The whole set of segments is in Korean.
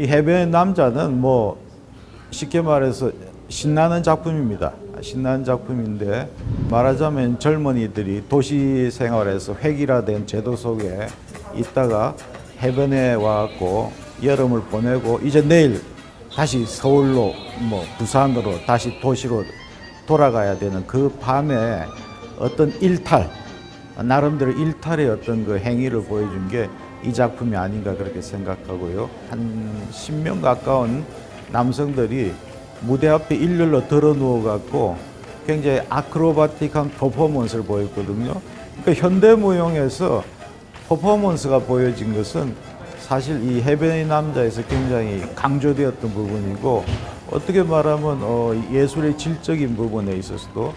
이 해변의 남자는 뭐 쉽게 말해서 신나는 작품입니다. 신나는 작품인데 말하자면 젊은이들이 도시 생활에서 획일화된 제도 속에 있다가 해변에 와갖고 여름을 보내고 이제 내일 다시 서울로 뭐 부산으로 다시 도시로 돌아가야 되는 그 밤에 어떤 일탈 나름대로 일탈의 어떤 그 행위를 보여준 게 이 작품이 아닌가 그렇게 생각하고요. 한 10명 가까운 남성들이 무대 앞에 일렬로 들어 누워 갖고 굉장히 아크로바틱한 퍼포먼스를 보였거든요. 그러니까 현대 무용에서 퍼포먼스가 보여진 것은 사실 이 해변의 남자에서 굉장히 강조되었던 부분이고 어떻게 말하면 어, 예술의 질적인 부분에 있어서도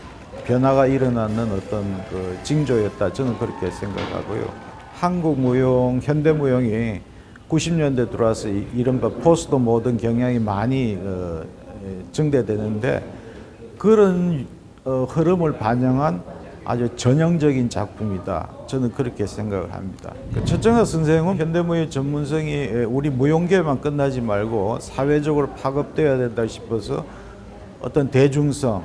변화가 일어나는 어떤 그 징조였다 저는 그렇게 생각하고요. 한국 무용, 현대 무용이 90년대 들어와서 이- 이른바 포스트 모던 경향이 많이 어, 예, 증대되는데 그런 어, 흐름을 반영한 아주 전형적인 작품이다. 저는 그렇게 생각을 합니다. 그 최정화 선생은 현대무용 전문성이 예, 우리 무용계만 끝나지 말고 사회적으로 파급돼야 된다 싶어서 어떤 대중성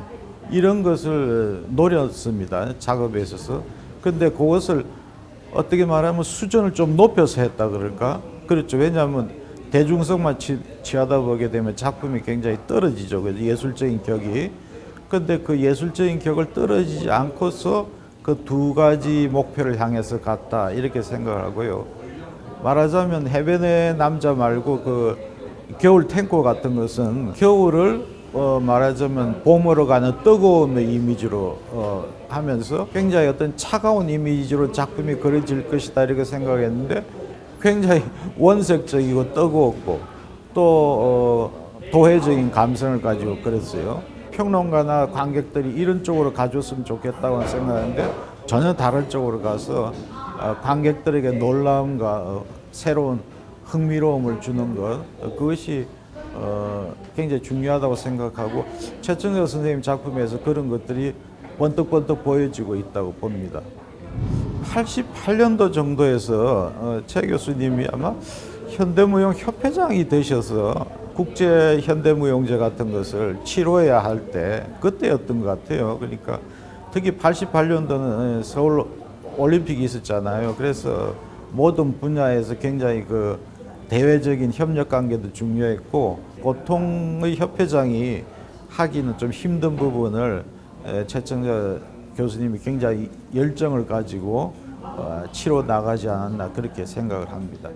이런 것을 노렸습니다. 작업에 있어서. 근데 그것을 어떻게 말하면 수준을 좀 높여서 했다 그럴까? 그렇죠. 왜냐하면 대중성만 치, 취하다 보게 되면 작품이 굉장히 떨어지죠. 그 예술적인 격이. 근데 그 예술적인 격을 떨어지지 않고서 그 두 가지 목표를 향해서 갔다 이렇게 생각을 하고요. 말하자면 해변의 남자 말고 그 겨울 탱고 같은 것은 겨울을 어 말하자면 봄으로 가는 뜨거운 이미지로 어 하면서 굉장히 어떤 차가운 이미지로 작품이 그려질 것이다 이렇게 생각했는데 굉장히 원색적이고 뜨거웠고 또 어, 도회적인 감성을 가지고 그랬어요. 평론가나 관객들이 이런 쪽으로 가줬으면 좋겠다고 생각하는데 전혀 다른 쪽으로 가서 어, 관객들에게 놀라움과 어, 새로운 흥미로움을 주는 것 어, 그것이 어, 굉장히 중요하다고 생각하고 최정혁 선생님 작품에서 그런 것들이 번뜩번뜩 보여지고 있다고 봅니다. 88년도 정도에서 어, 최 교수님이 아마 현대무용 협회장이 되셔서 국제 현대무용제 같은 것을 치료해야 할 때 그때였던 것 같아요. 그러니까 특히 88년도는 서울 올림픽이 있었잖아요. 그래서 모든 분야에서 굉장히 그 대외적인 협력 관계도 중요했고 보통의 협회장이 하기는 좀 힘든 부분을 에, 최청자 교수님이 굉장히 열정을 가지고 어, 치러 나가지 않았나 그렇게 생각을 합니다.